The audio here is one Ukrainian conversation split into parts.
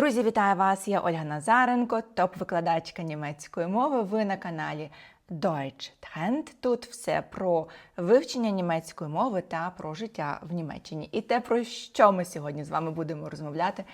Друзі, вітаю вас! Я Ольга Назаренко, топ-викладачка німецької мови. Ви на каналі Deutsch Trend. Тут все про вивчення німецької мови та про життя в Німеччині. І те, про що ми сьогодні з вами будемо розмовляти,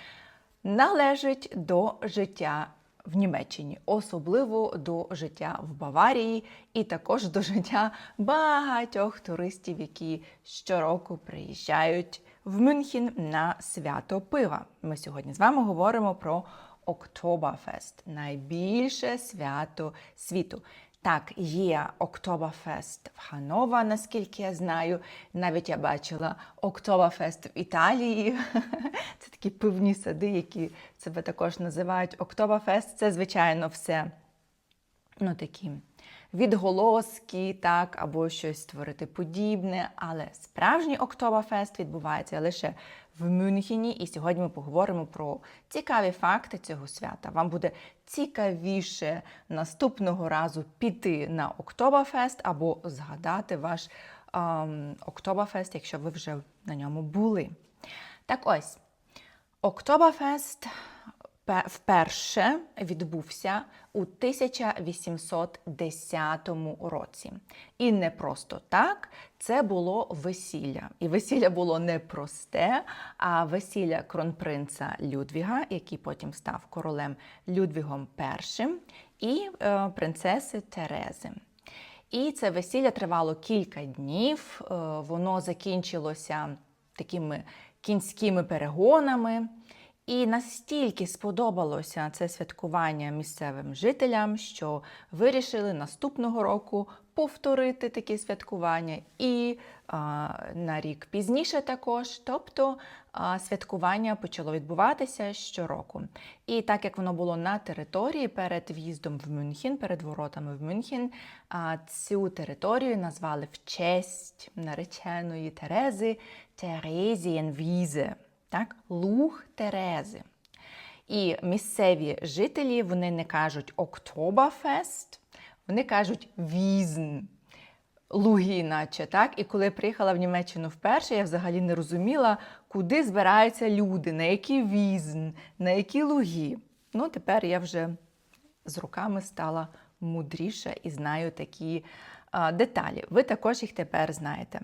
належить до життя в Німеччині, особливо до життя в Баварії, і також до життя багатьох туристів, які щороку приїжджають в Мюнхен на свято пива. Ми сьогодні з вами говоримо про Октобафест, найбільше свято світу. Так, є Октобафест в Ханова, наскільки я знаю. Навіть я бачила Октобафест в Італії. Це такі пивні сади, які себе також називають Октобафест. Це, звичайно, все ну, такі відголоски, так, або щось створити подібне. Але справжній Октобафест відбувається лише в Мюнхені. І сьогодні ми поговоримо про цікаві факти цього свята. Вам буде цікавіше наступного разу піти на Октобафест або згадати ваш ем, Октобафест, якщо ви вже на ньому були. Так ось, Октобафест вперше відбувся у 1810 році. І не просто так, це було весілля. І весілля було не просте, а весілля кронпринца Людвіга, який потім став королем Людвігом І, і е, принцеси Терези. І це весілля тривало кілька днів, е, воно закінчилося такими кінськими перегонами. І настільки сподобалося це святкування місцевим жителям, що вирішили наступного року повторити такі святкування і а, на рік пізніше також. Тобто а, святкування почало відбуватися щороку. І так як воно було на території перед в'їздом в Мюнхен, перед воротами в Мюнхен, а, цю територію назвали в честь нареченої Терези Терезієнвізе так, луг Терези. І місцеві жителі вони не кажуть Октобафест, вони кажуть Візн. Луги, наче так. І коли я приїхала в Німеччину вперше, я взагалі не розуміла, куди збираються люди, на які візн, на які луги. Ну, тепер я вже з роками стала мудріша і знаю такі деталі. Ви також їх тепер знаєте.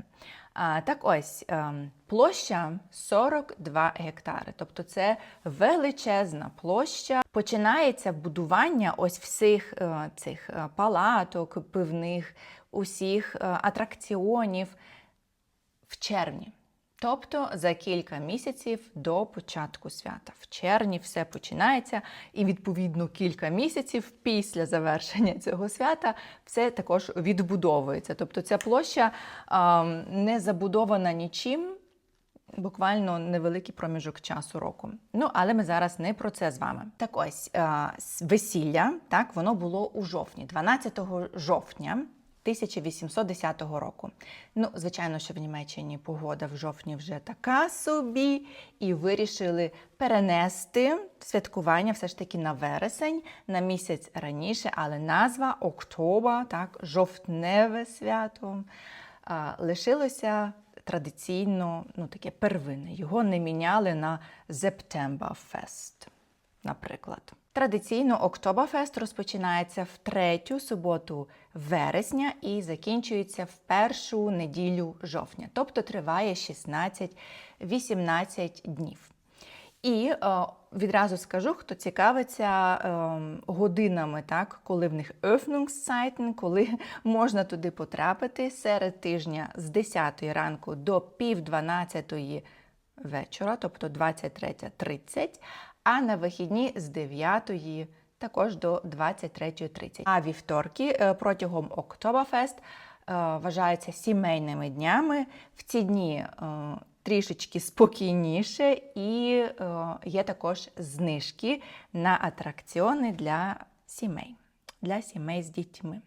Так ось ем, площа 42 гектари, тобто це величезна площа. Починається будування ось всіх е, цих е, палаток, пивних, усіх е, атракціонів в червні. Тобто за кілька місяців до початку свята. В червні все починається, і, відповідно, кілька місяців після завершення цього свята все також відбудовується. Тобто ця площа а, не забудована нічим, буквально невеликий проміжок часу року. Ну, але ми зараз не про це з вами. Так ось а, весілля, так, воно було у жовтні, 12 жовтня. 1810 року. Ну, звичайно, що в Німеччині погода в жовтні вже така собі, і вирішили перенести святкування все ж таки на вересень, на місяць раніше, але назва Октоба, так, жовтневе свято, лишилося традиційно ну, таке первинне. Його не міняли на Septemberfest, наприклад. Традиційно Октобафест розпочинається в третю суботу вересня і закінчується в першу неділю жовтня, тобто триває 16-18 днів. І е, відразу скажу, хто цікавиться е, годинами, так, коли в них Öffnungszeiten, коли можна туди потрапити серед тижня з 10 ранку до пів 12 вечора, тобто 23.30, а на вихідні з 9 також до 23.30. А вівторки е, протягом Октобафест вважаються сімейними днями. В ці дні е, трішечки спокійніше, і е, є також знижки на атракціони для сімей, для сімей з дітьми.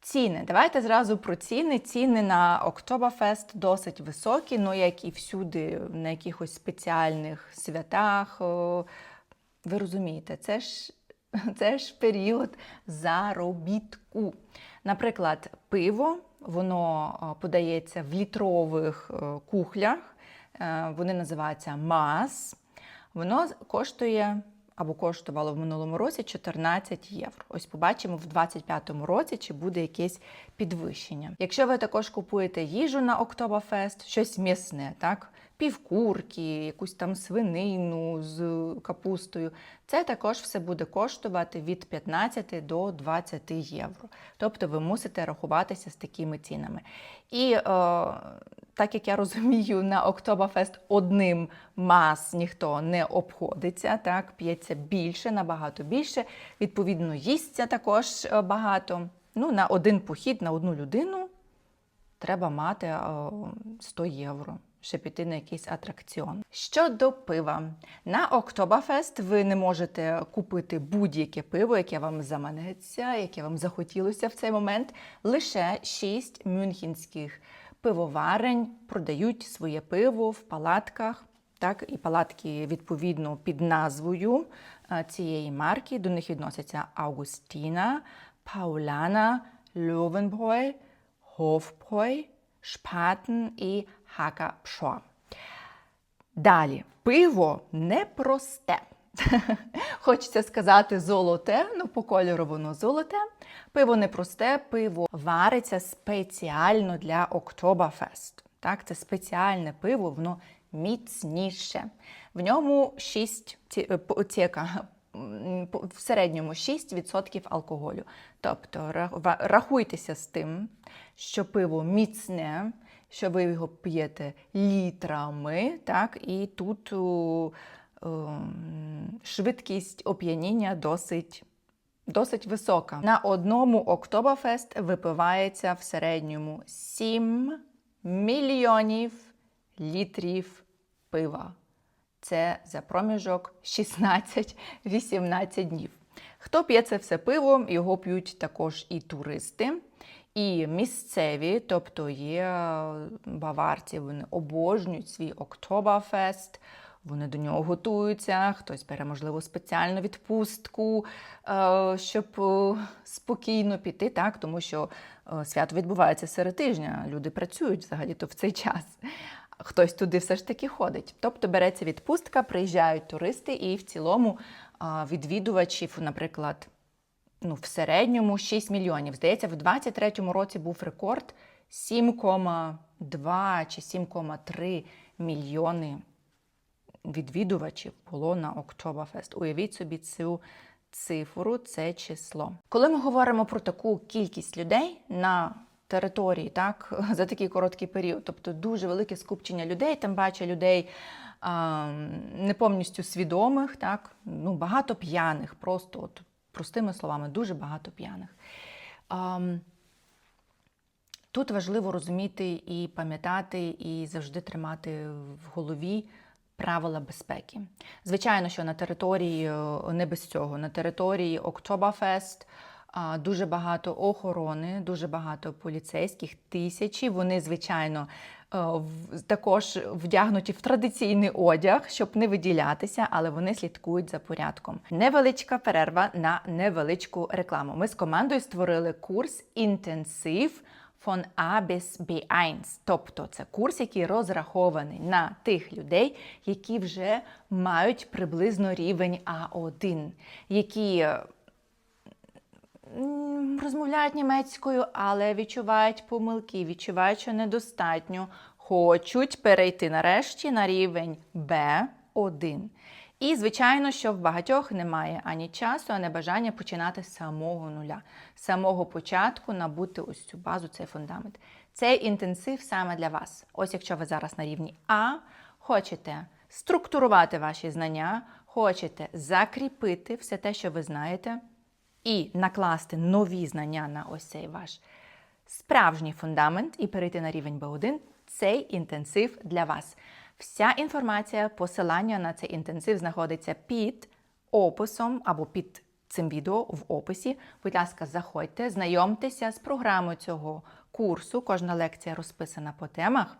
Ціни. Давайте зразу про ціни. Ціни на Октобафест досить високі, ну як і всюди, на якихось спеціальних святах. Ви розумієте, це ж це ж період заробітку. Наприклад, пиво, воно подається в літрових кухлях, вони називаються мас. воно коштує або коштувало в минулому році 14 євро. Ось побачимо в 2025 році, чи буде якесь підвищення. Якщо ви також купуєте їжу на Октоберфест, щось м'ясне, так? Півкурки, якусь там свинину з капустою. Це також все буде коштувати від 15 до 20 євро. Тобто ви мусите рахуватися з такими цінами. І е, так як я розумію, на Октоберфест одним мас ніхто не обходиться, так, п'ється більше, набагато більше. Відповідно, їсться також е, багато. Ну, на один похід, на одну людину треба мати е, 100 євро, щоб піти на якийсь атракціон. Щодо пива, на Октоберфест ви не можете купити будь-яке пиво, яке вам заманеться, яке вам захотілося в цей момент. Лише 6 мюнхенських пивоварень продають своє пиво в палатках. Так, і палатки відповідно під назвою е, цієї марки. До них відносяться Аугустіна, Пауляна, Löwenbräu, Hofbräu, Шпатен і Хака Пшоа. Далі, пиво непросте. Хочеться сказати золоте, ну по кольору воно золоте. Пиво непросте, пиво вариться спеціально для Октоберфест. Так, це спеціальне пиво, воно міцніше. В ньому 6 ці- е, в середньому 6% алкоголю. Тобто рахуйтеся з тим, що пиво міцне, що ви його п'єте літрами, так, і тут швидкість оп'яніння досить досить висока. На одному Октоберфест випивається в середньому 7 мільйонів літрів пива. Це за проміжок 16-18 днів. Хто п'є це все пиво, його п'ють також і туристи, і місцеві, тобто є баварці, вони обожнюють свій Октоберфест. Вони до нього готуються, хтось бере, можливо, спеціальну відпустку, е, щоб е, спокійно піти, так, тому що е, свято відбувається серед тижня, люди працюють взагалі-то в цей час. Хтось туди все ж таки ходить. Тобто береться відпустка, приїжджають туристи, і в цілому відвідувачів, наприклад, ну, в середньому 6 мільйонів. Здається, в 23-му році був рекорд 7,2 чи 7,3 мільйони відвідувачів було на Октоберфест. Уявіть собі цю цифру, це число. Коли ми говоримо про таку кількість людей на території, так, за такий короткий період, тобто дуже велике скупчення людей, там бачу людей не повністю свідомих, так, ну, багато п'яних, просто от, простими словами, дуже багато п'яних. Тут важливо розуміти і пам'ятати, і завжди тримати в голові правила безпеки. Звичайно, що на території е, не без цього, на території Октоберфест а, дуже багато охорони, дуже багато поліцейських, тисячі. Вони, звичайно, е, також вдягнуті в традиційний одяг, щоб не виділятися, але вони слідкують за порядком. Невеличка перерва на невеличку рекламу. Ми з командою створили курс інтенсив. Von A bis B1. Тобто це курс, який розрахований на тих людей, які вже мають приблизно рівень А1, які розмовляють німецькою, але відчувають помилки, відчувають, що недостатньо, хочуть перейти нарешті на рівень Б1. І, звичайно, що в багатьох немає ані часу, ані бажання починати з самого нуля, з самого початку набути ось цю базу, цей фундамент. Цей інтенсив саме для вас. Ось якщо ви зараз на рівні А, хочете структурувати ваші знання, хочете закріпити все те, що ви знаєте, і накласти нові знання на ось цей ваш справжній фундамент і перейти на рівень B1, цей інтенсив для вас. Вся інформація, посилання на цей інтенсив знаходиться під описом або під цим відео в описі. Будь ласка, заходьте, знайомтеся з програмою цього курсу. Кожна лекція розписана по темах.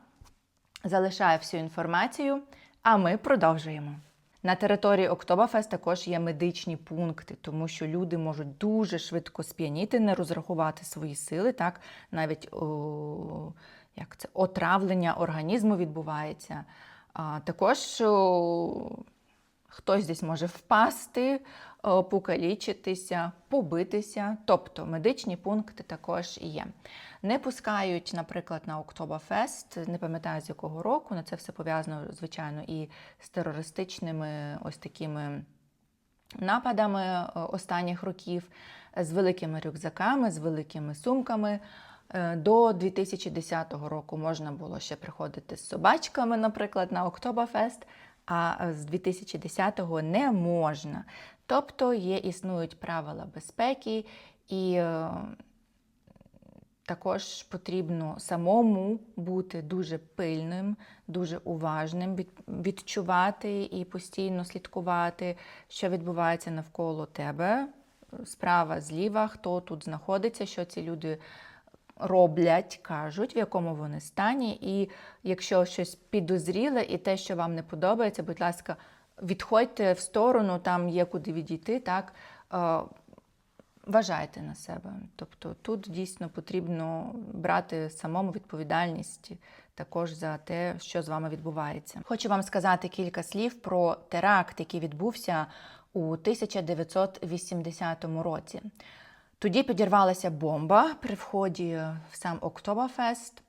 Залишаю всю інформацію, а ми продовжуємо. На території Октоберфест також є медичні пункти, тому що люди можуть дуже швидко сп'яніти, не розрахувати свої сили, так навіть о, як це отравлення організму відбувається. А, також о, хтось десь може впасти, е, покалічитися, побитися. Тобто медичні пункти також є. Не пускають, наприклад, на Октобафест, не пам'ятаю з якого року, але це все пов'язано, звичайно, і з терористичними ось такими нападами останніх років, з великими рюкзаками, з великими сумками. Е, До 2010 року можна було ще приходити з собачками, наприклад, на Октобафест, а е, з 2010-го не можна. Тобто є, існують правила безпеки, і е, також потрібно самому бути дуже пильним, дуже уважним, відчувати і постійно слідкувати, що відбувається навколо тебе, справа, зліва, хто тут знаходиться, що ці люди роблять, кажуть, в якому вони стані. І якщо щось підозріле і те, що вам не подобається, будь ласка, відходьте в сторону, там є куди відійти. так. Е, Вважайте на себе. Тобто тут дійсно потрібно брати самому відповідальність також за те, що з вами відбувається. Хочу вам сказати кілька слів про теракт, який відбувся у 1980 році. Тоді підірвалася бомба при вході в сам Октобафест.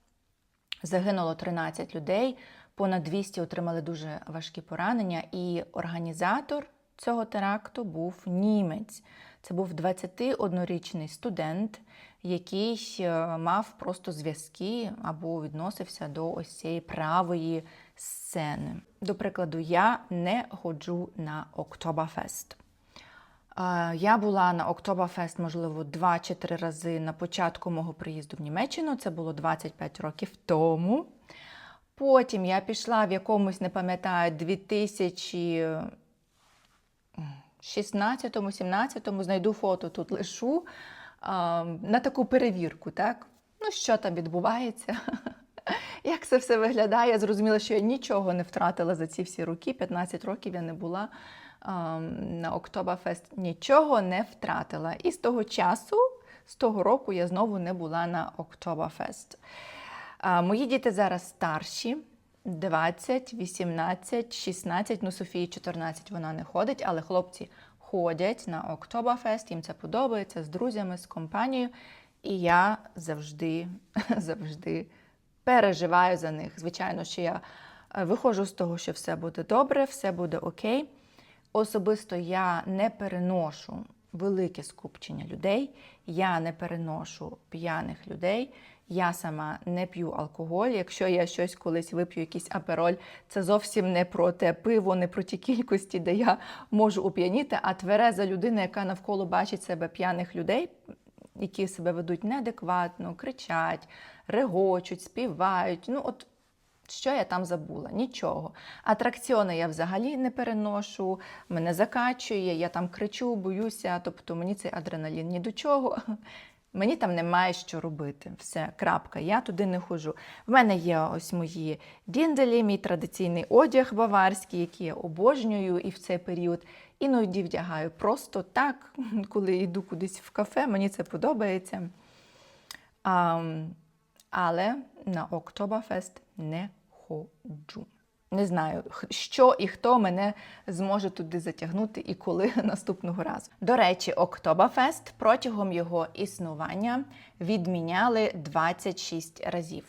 Загинуло 13 людей, понад 200 отримали дуже важкі поранення. І організатор цього теракту був німець. Це був 21-річний студент, який е, мав просто зв'язки або відносився до ось цієї правої сцени. До прикладу, я не ходжу на Октобафест. Я була на Октобафест, можливо, два чи три рази на початку мого приїзду в Німеччину. Це було 25 років тому. Потім я пішла в якомусь, не пам'ятаю, 2016 17 знайду фото тут лишу на таку перевірку, так? Ну, що там відбувається? Як це все виглядає? Я зрозуміла, що я нічого не втратила за ці всі роки. 15 років я не була на Октобафест, нічого не втратила. І з того часу, з того року, я знову не була на Октобафест. Мої діти зараз старші. 20, 18, 16, ну Софії 14 вона не ходить, але хлопці ходять на Октобафест, їм це подобається з друзями, з компанією. І я завжди, завжди переживаю за них. Звичайно, що я е, виходжу з того, що все буде добре, все буде окей. Особисто я не переношу велике скупчення людей, я не переношу п'яних людей. Я сама не п'ю алкоголь. Якщо я щось колись вип'ю, якийсь апероль, це зовсім не про те пиво, не про ті кількості, де я можу уп'яніти, а твереза людина, яка навколо бачить себе п'яних людей, які себе ведуть неадекватно, кричать, регочуть, співають. Ну, от що я там забула? Нічого. Атракціони я взагалі не переношу, мене закачує, я там кричу, боюся, тобто мені цей адреналін ні до чого. Мені там немає що робити. Все, крапка. Я туди не ходжу. В мене є ось мої дінделі, мій традиційний одяг баварський, який я обожнюю і в цей період іноді вдягаю просто так, коли йду кудись в кафе, мені це подобається. А, але на Октобафест не ходжу. Не знаю, що і хто мене зможе туди затягнути і коли наступного разу. До речі, Октобафест протягом його існування відміняли 26 разів.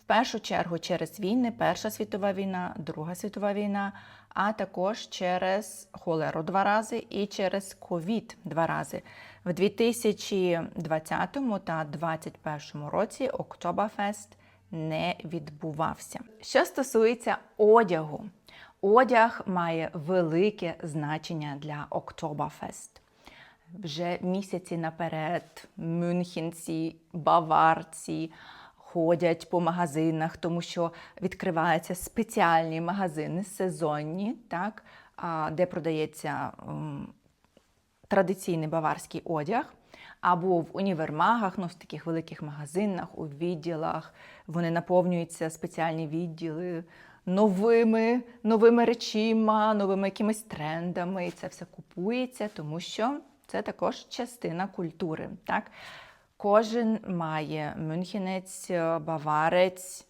В першу чергу через війни, Перша світова війна, Друга світова війна, а також через холеру два рази і через ковід два рази. В 2020 та 2021 році Октобафест не відбувався. Що стосується одягу, одяг має велике значення для Октобафест. Вже місяці наперед мюнхенці, баварці ходять по магазинах, тому що відкриваються спеціальні магазини сезонні, так, де продається традиційний баварський одяг, або в універмагах, ну, в таких великих магазинах, у відділах. Вони наповнюються спеціальні відділи новими, новими речима, новими якимись трендами. І це все купується, тому що це також частина культури. Так? Кожен має мюнхенець, баварець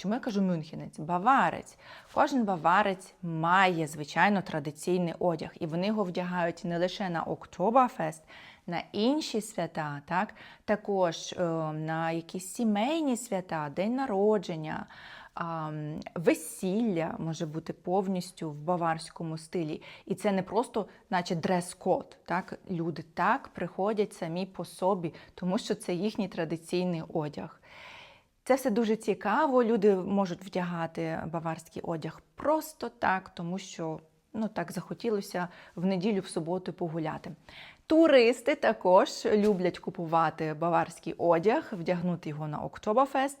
Чому я кажу мюнхенець? Баварець. Кожен баварець має, звичайно, традиційний одяг, і вони його вдягають не лише на Октоберфест, на інші свята, так? також е, на якісь сімейні свята, день народження. Весілля може бути повністю в баварському стилі. І це не просто, наче дрес-код. Так? Люди так приходять самі по собі, тому що це їхній традиційний одяг. Це все дуже цікаво. Люди можуть вдягати баварський одяг просто так, тому що ну так захотілося в неділю, в суботу погуляти. Туристи також люблять купувати баварський одяг, вдягнути його на Октоберфест.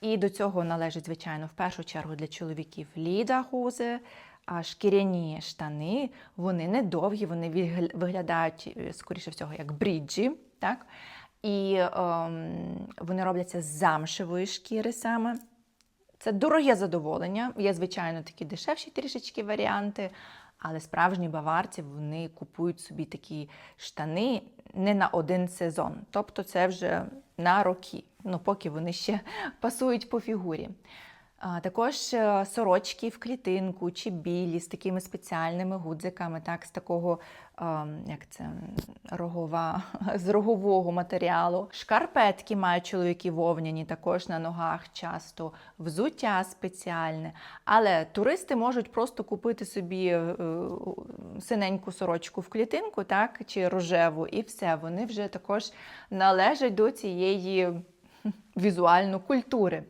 І до цього належить, звичайно, в першу чергу для чоловіків лідагузи, а шкіряні штани. Вони недовгі, вони виглядають, е, скоріше всього, як бріджі. Так? І ем, вони робляться з замшевої шкіри саме. Це дороге задоволення. Є, звичайно, такі дешевші трішечки варіанти, але справжні баварці вони купують собі такі штани не на один сезон. Тобто це вже на роки, ну, поки вони ще пасують по фігурі. Також е, сорочки в клітинку чи білі з такими спеціальними гудзиками, так, з такого, як це, рогова, з рогового матеріалу. Шкарпетки мають чоловіки вовняні, також на ногах часто, взуття спеціальне. Але туристи можуть просто купити собі е, синеньку сорочку в клітинку, так, чи рожеву, і все. Вони вже також належать до цієї візуальної культури.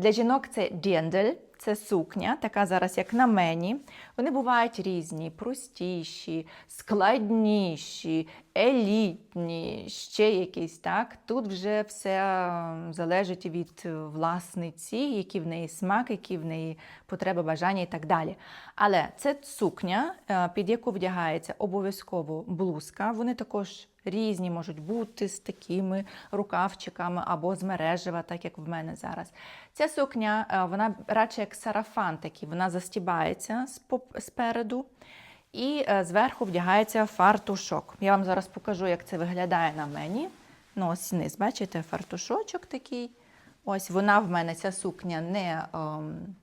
Для жінок це дєндель, це сукня, така зараз, як на мені. Вони бувають різні, простіші, складніші, елітні, ще якісь. так. Тут вже все залежить від власниці, які в неї смак, які в неї потреби, бажання і так далі. Але це сукня, е, під яку вдягається обов'язково блузка. Вони також різні можуть бути з такими рукавчиками або з мережева, так як в мене зараз. Ця сукня, е, вона радше як сарафан такий, вона застібається спереду. І е, зверху вдягається фартушок. Я вам зараз покажу, як це виглядає на мені. Ну, ось низ, бачите, фартушочок такий. Ось вона в мене, ця сукня не, ем,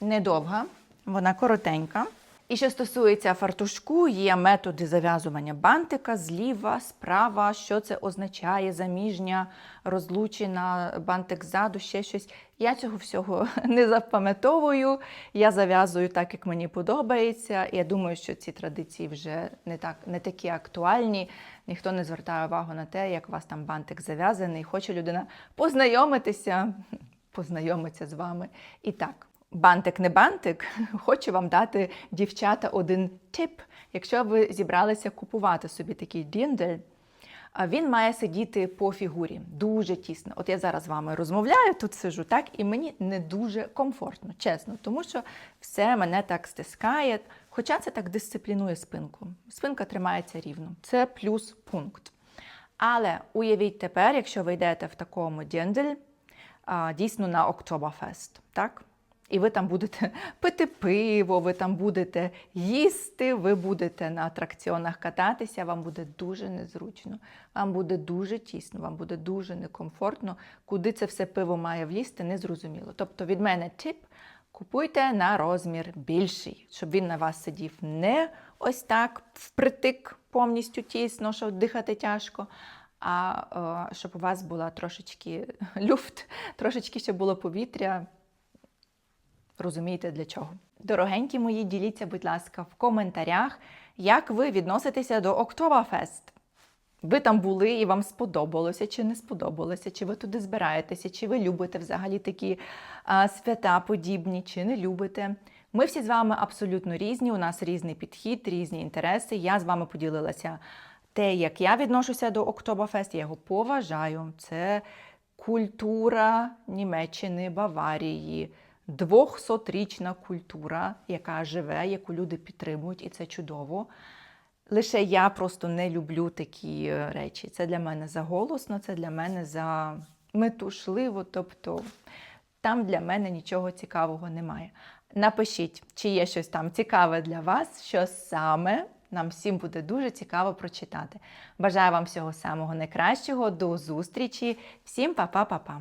не довга, вона коротенька. І що стосується фартушку, є методи зав'язування бантика зліва, справа, що це означає, заміжня, розлучена, бантик ззаду, ще щось. Я цього всього не запам'ятовую. Я зав'язую так, як мені подобається. Я думаю, що ці традиції вже не, так, не такі актуальні. Ніхто не звертає увагу на те, як у вас там бантик зав'язаний. Хоче людина познайомитися, познайомиться з вами. І так. Бантик не бантик, хочу вам дати дівчата один тип. Якщо ви зібралися купувати собі такий діндель, він має сидіти по фігурі дуже тісно. От я зараз з вами розмовляю, тут сижу так, і мені не дуже комфортно, чесно, тому що все мене так стискає. Хоча це так дисциплінує спинку. Спинка тримається рівно. Це плюс пункт. Але уявіть тепер, якщо ви йдете в такому діндель, дійсно на Октоберфест, так? І ви там будете пити пиво, ви там будете їсти, ви будете на атракціонах кататися, вам буде дуже незручно, вам буде дуже тісно, вам буде дуже некомфортно. Куди це все пиво має влізти, незрозуміло. Тобто від мене тип купуйте на розмір більший, щоб він на вас сидів не ось так впритик повністю тісно, що дихати тяжко. А е, щоб у вас була трошечки люфт, трошечки щоб було повітря, розумієте для чого. Дорогенькі мої, діліться, будь ласка, в коментарях, як ви відноситеся до Октоберфест. Ви там були і вам сподобалося чи не сподобалося, чи ви туди збираєтеся, чи ви любите взагалі такі а, свята подібні, чи не любите. Ми всі з вами абсолютно різні, у нас різний підхід, різні інтереси. Я з вами поділилася те, як я відношуся до Октоберфест, я його поважаю. Це культура Німеччини, Баварії, 200-річна культура, яка живе, яку люди підтримують, і це чудово. Лише я просто не люблю такі е, речі. Це для мене заголосно, це для мене за метушливо, тобто там для мене нічого цікавого немає. Напишіть, чи є щось там цікаве для вас, що саме нам всім буде дуже цікаво прочитати. Бажаю вам всього самого найкращого, до зустрічі, всім па-па-па-па!